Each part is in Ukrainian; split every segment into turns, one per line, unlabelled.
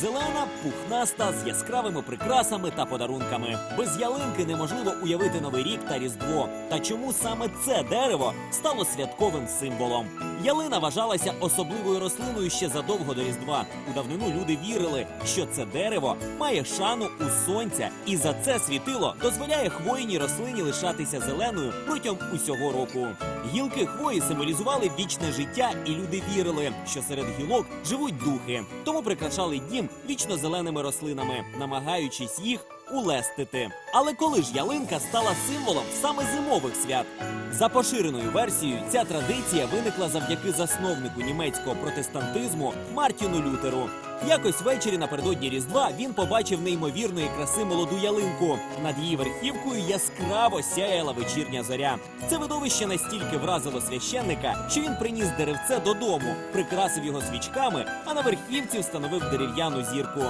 Різдвяна, пухнаста з яскравими прикрасами та подарунками. Без ялинки неможливо уявити новий рік та різдво. Та чому саме це дерево стало святковим символом? Ялина вважалася особливою рослиною ще задовго до Різдва. У давнину люди вірили, що це дерево має шану у сонця, і за це світило дозволяє хвойній рослині лишатися зеленою протягом усього року. Гілки хвої символізували вічне життя, і люди вірили, що серед гілок живуть духи. Тому прикрашали дім вічно зеленими рослинами, намагаючись їх улестити. Але коли ж ялинка стала символом саме зимових свят? За поширеною версією, ця традиція виникла завдяки засновнику німецького протестантизму Мартіну Лютеру. Якось ввечері напередодні Різдва він побачив неймовірної краси молоду ялинку. Над її верхівкою яскраво сяяла вечірня зоря. Це видовище настільки вразило священника, що він приніс деревце додому, прикрасив його свічками, а на верхівці встановив дерев'яну зірку.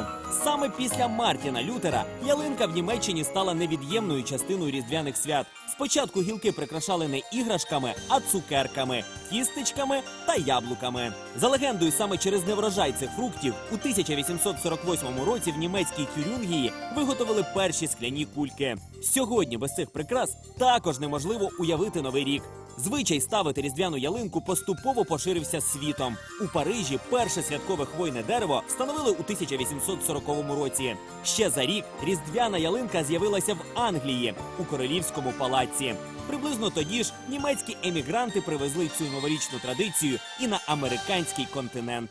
Саме після Мартіна Лютера ялинка в Німеччині стала невід'ємною частиною різдвяних свят. Спочатку гілки прикрашали не іграшками, а цукерками, кістечками та яблуками. За легендою, саме через неврожай цих фруктів у 1848 році в німецькій Тюрюнгії виготовили перші скляні кульки. Сьогодні без цих прикрас також неможливо уявити новий рік. Звичай ставити різдвяну ялинку поступово поширився світом. У Парижі перше святкове хвойне дерево встановили у 1840 році. Ще за рік різдвяна ялинка з'явилася в Англії у королівському палаці. Приблизно тоді ж німецькі емігранти привезли цю новорічну традицію і на американський континент.